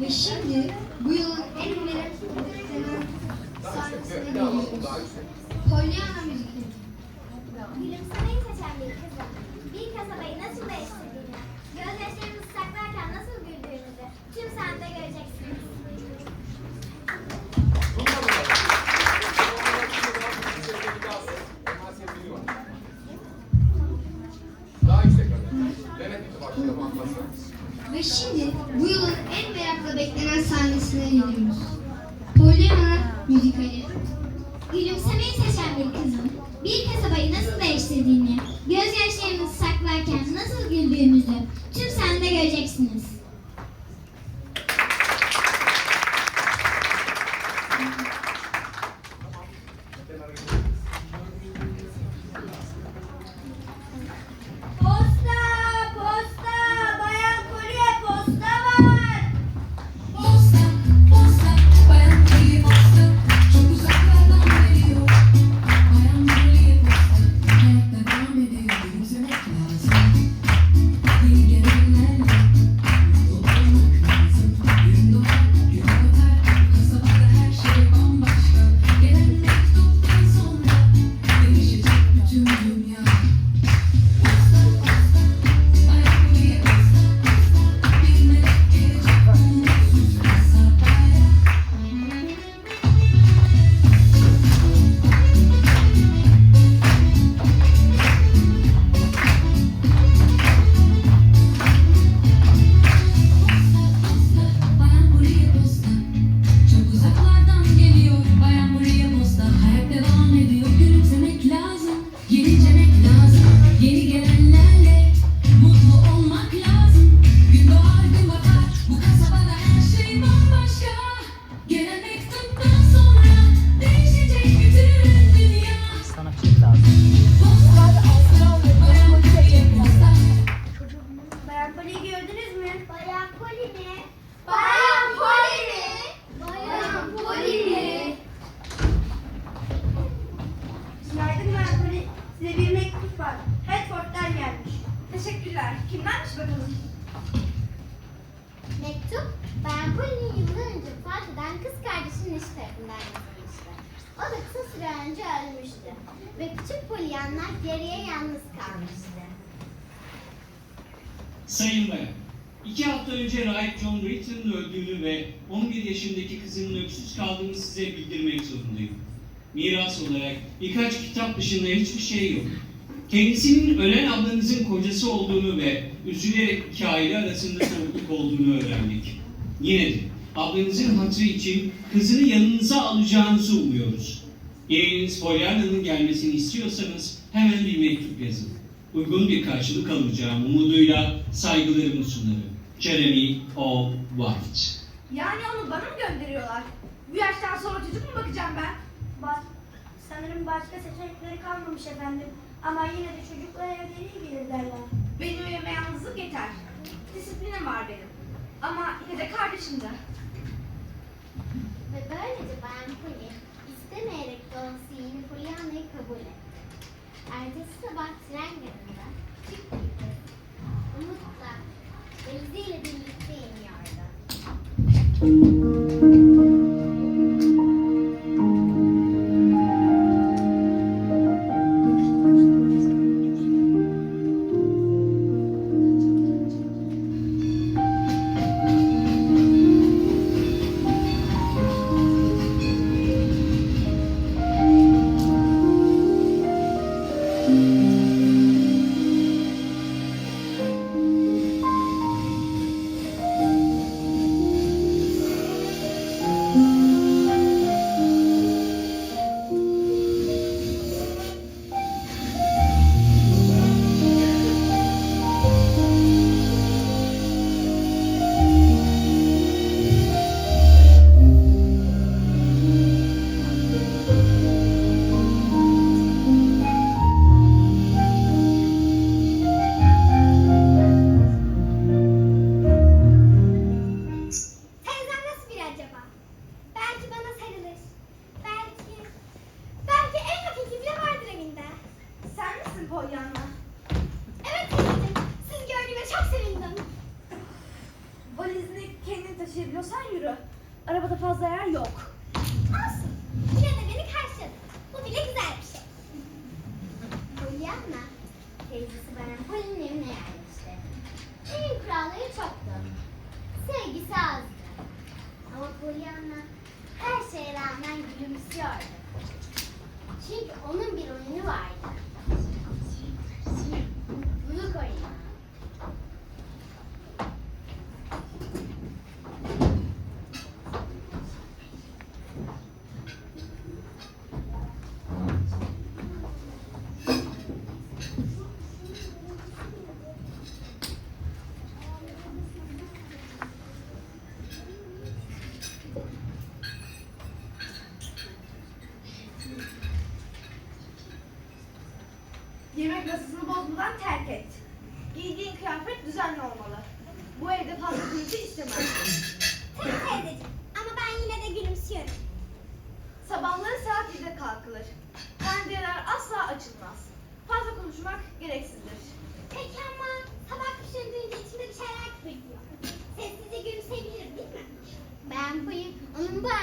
Ve şimdi bu yılın en merak edilen sahnesine geliyoruz. Pollyanna müzikleri. Sahne tarafından yazılmıştı. O da kısa süre önce ölmüştü. Ve küçük Pollyanna geriye yalnız kalmıştı. Sayın Bayan, iki hafta önce Rahip John Britton'ın öldüğünü ve 11 yaşındaki kızının öksüz kaldığını size bildirmek zorundayım. Miras olarak birkaç kitap dışında hiçbir şey yok. Kendisinin ölen ablanızın kocası olduğunu ve üzülerek iki aile arasında soğukluk olduğunu öğrendik. Yine de ablanızın hatırı için kızını yanınıza alacağınızı umuyoruz. Yeğeniniz Pollyanna'nın gelmesini istiyorsanız hemen bir mektup yazın uygun bir karşılık alacağım umuduyla saygılarımı sunarım. Jeremy O. White. Yani onu bana mı gönderiyorlar? Bu yaştan sonra çocuk mu bakacağım ben? Bak, sanırım başka seçenekleri kalmamış efendim. Ama yine de çocuklara evde iyi gelir derler. Benim evime yalnızlık yeter. Disiplinim var benim. Ama yine de kardeşim de. Ve böylece Bayan Polly istemeyerek de olsa yeni Pollyanna'yı kabul etti. Ertesi sabah tren yanında küçük bir kız umutla Daisy ile birlikte iniyordu.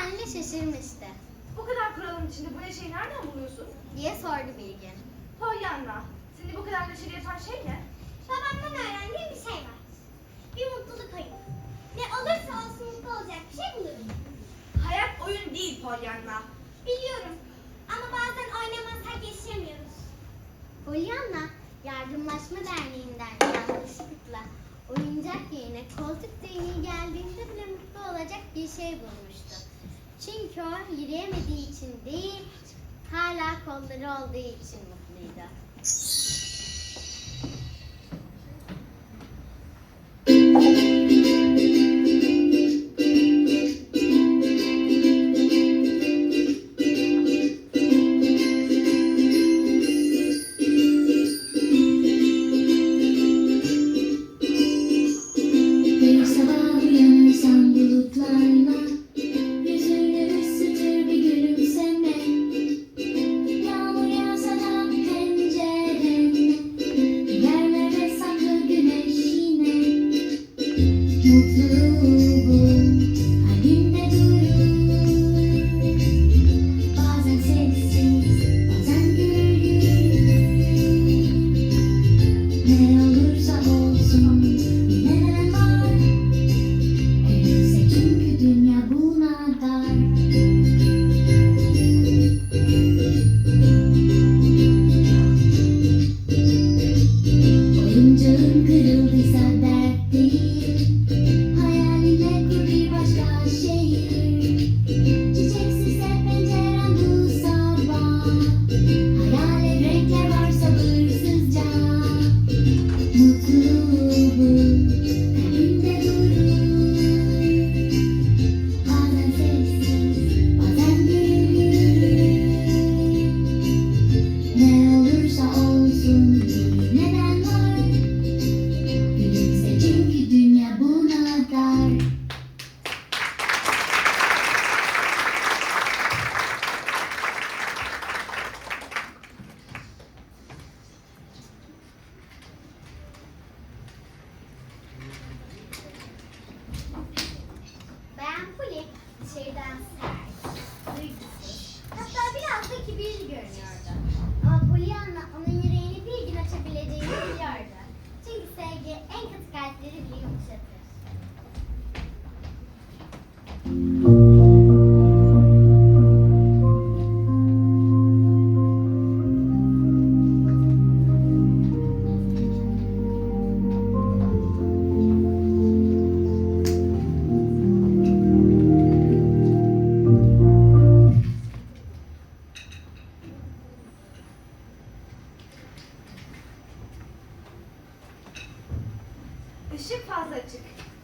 Haline şaşırmıştı Bu kadar kuralın içinde bu neşeyi nereden buluyorsun? diye sordu Bilgin. Pollyanna, seni bu kadar neşeli yapan şey ne? Babamdan öğrendiğim bir şey var. Bir mutluluk oyunu. Ne olursa olsun mutlu olacak bir şey bulurum. Hayat oyun değil Pollyanna. Biliyorum ama bazen oynamazsak yaşayamıyoruz. Pollyanna Yardımlaşma Derneği'nden yanlışlıkla oyuncak yerine koltuk değneği geldiğinde bile mutlu olacak bir şey bulmuştu. Çünkü o yürüyemediği için değil, hala kolları olduğu için mutluydu.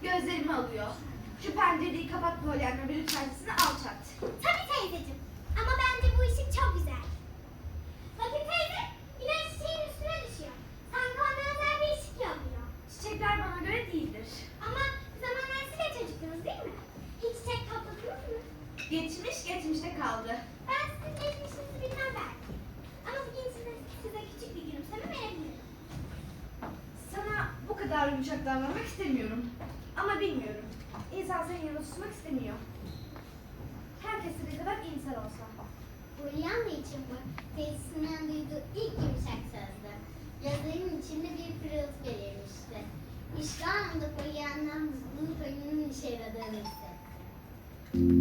Gözlerimi alıyor. Şu pencereyi kapat Pollyanna bir lütfen sesini alçalt. Tabii teyzeciğim. Ama bence bu ışık çok güzel. Bakın teyze, güneş çiçeğin üstüne düşüyor. Sanki ona özel bir ışık yanıyor. Çiçekler bana göre değildir. Ama bir zamanlar siz de çocuktunuz değil mi? Hiç çiçek topladınız mı? Geçmiş geçmişte kaldı. Ben sizin geçmişinizi bilmem belki. Ama bugün size, size küçük bir gülümseme verebilirim. Sana bu kadar yumuşak davranmak istemiyorum. Ama bilmiyorum. İnsan senin yanında istemiyor. Herkes ne kadar insan olsa. Uyuyan da için bu. Tesisinden duyduğu ilk yumuşak sözde. Yazarın içinde bir pırıltı belirmişti. İşte anında Pollyanna'nın mutluluğu Polly'nin işe yaradığını hissetti.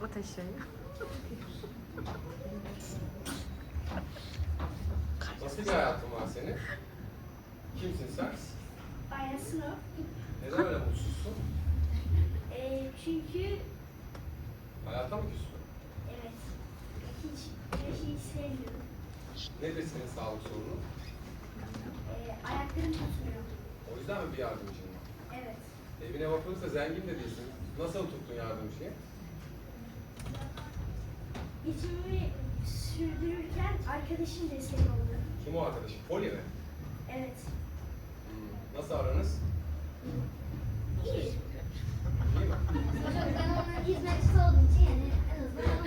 我退休。zengin de değilsin. Nasıl oturttun yardımcıya? Geçimimi sürdürürken arkadaşım destek oldu. Kim o arkadaş? Polya mi? Evet. Hmm, nasıl aranız? İyi. İyi mi? Hocam ben onun hizmetçisi olduğum için yani en azından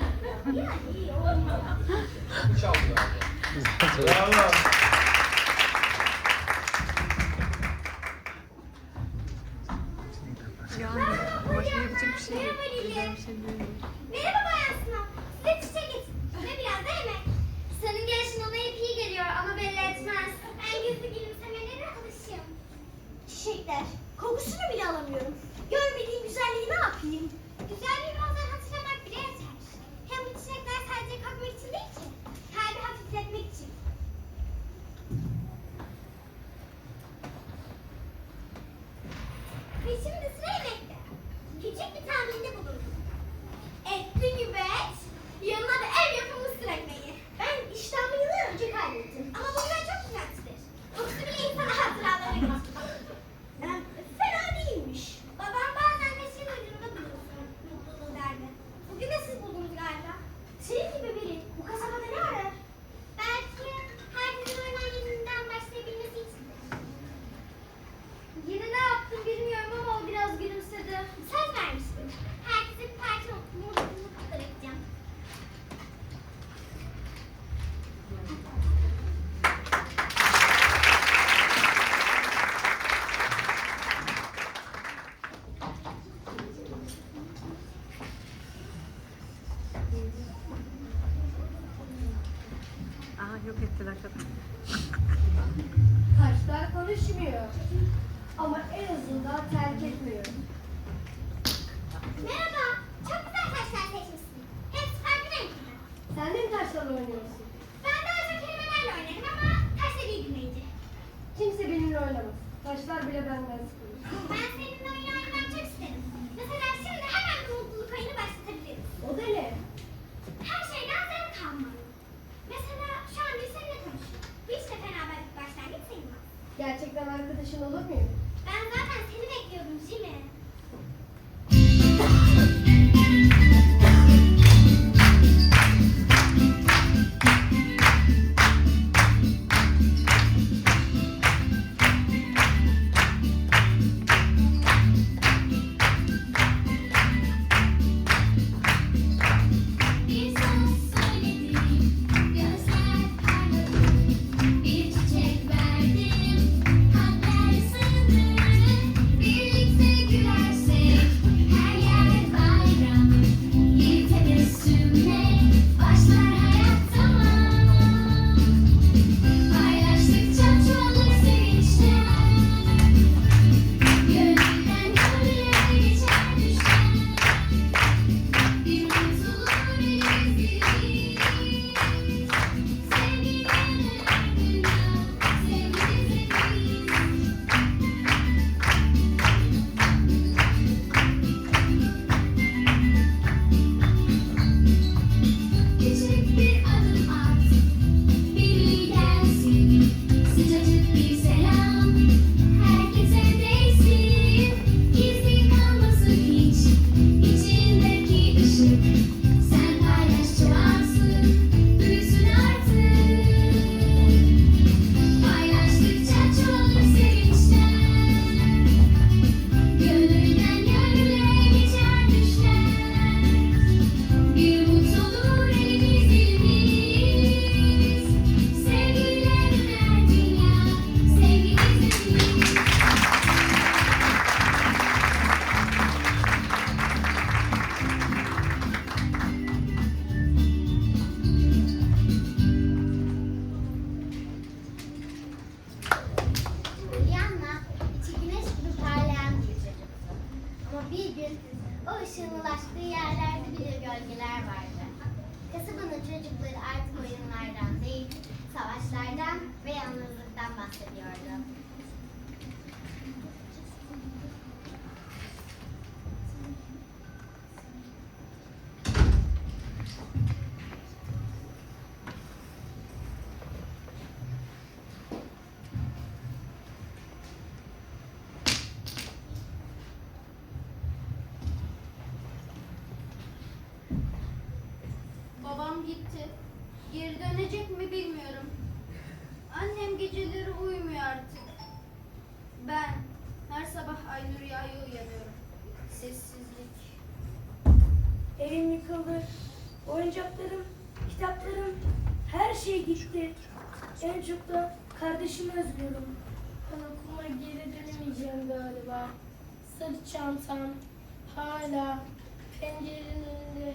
ona Yani iyi olmalı. Çaldı abi. Bravo. Arkada. Taşlar konuşmuyor. Ama en azından terk etmiyor. Merhaba. Çok güzel taşlar seçmişsin. Hepsi farklı renkli. Sen de mi taşlarla oynuyorsun? Ben daha çok kelimelerle oynarım ama taşlar iyi dinleyici. Kimse benimle oynamaz. Taşlar bile benden sıkılır. Babam gitti. Geri dönecek mi bilmiyorum. Annem geceleri uyumuyor artık. Ben her sabah aynı rüyaya uyanıyorum. Sessizlik. Evim yıkıldı. Oyuncaklarım, kitaplarım, her şey gitti. En çok da kardeşimi özlüyorum. Ben okula geri dönemeyeceğim galiba. Sırt çantam hala pencerenin önünde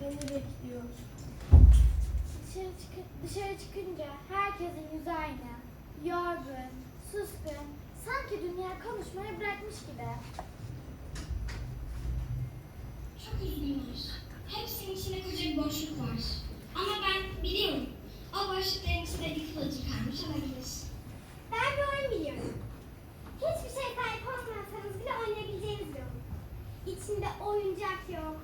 beni bekliyor. Dışarı, çıkı dışarı çıkınca herkesin yüzü aynı. Yorgun, suskun, sanki dünya konuşmayı bırakmış gibi. Çok üzgünüz. Hepsinin içinde koca bir boşluk var. Ama ben biliyorum. O boşlukların içinde bir kıvılcım kalmış olabilir. Ben bir oyun biliyorum. Hiçbir şey sahip olmasanız bile oynayabileceğiniz bir oyun. İçinde oyuncak yok,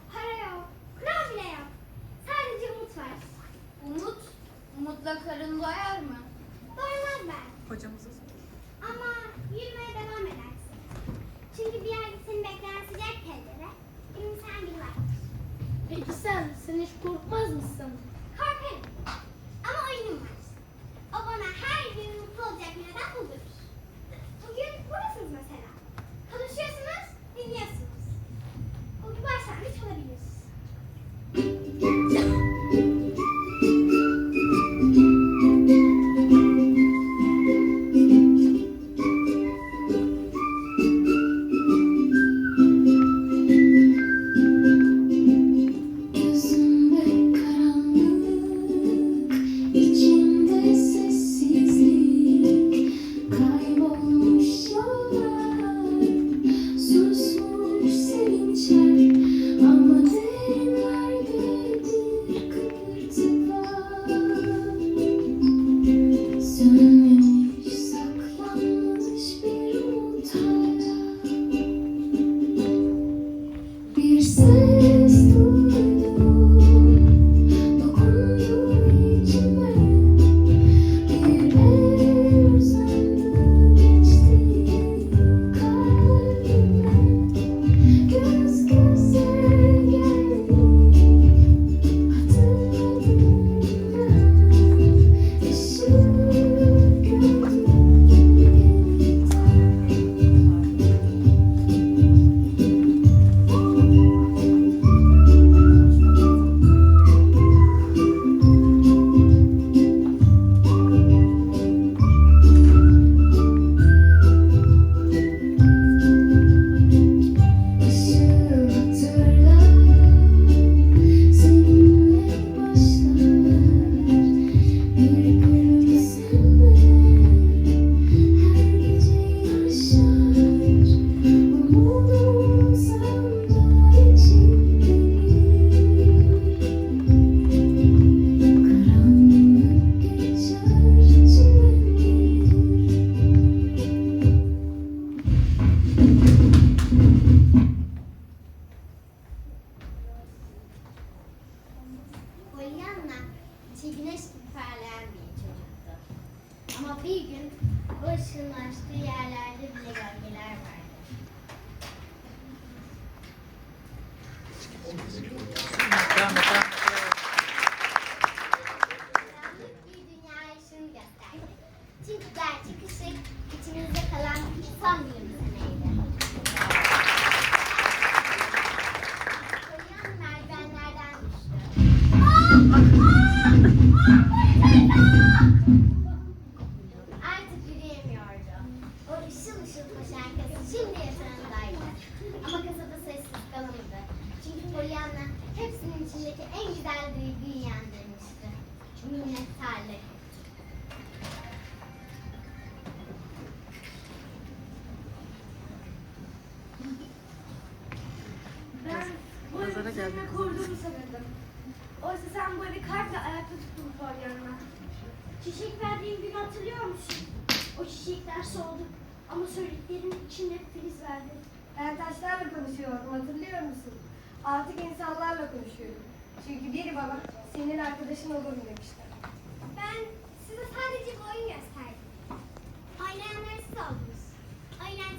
Çünkü biri bana senin arkadaşın olurum demişti. Ben size sadece bir oyun gösterdim. Oynayanları siz oldunuz. Oynayan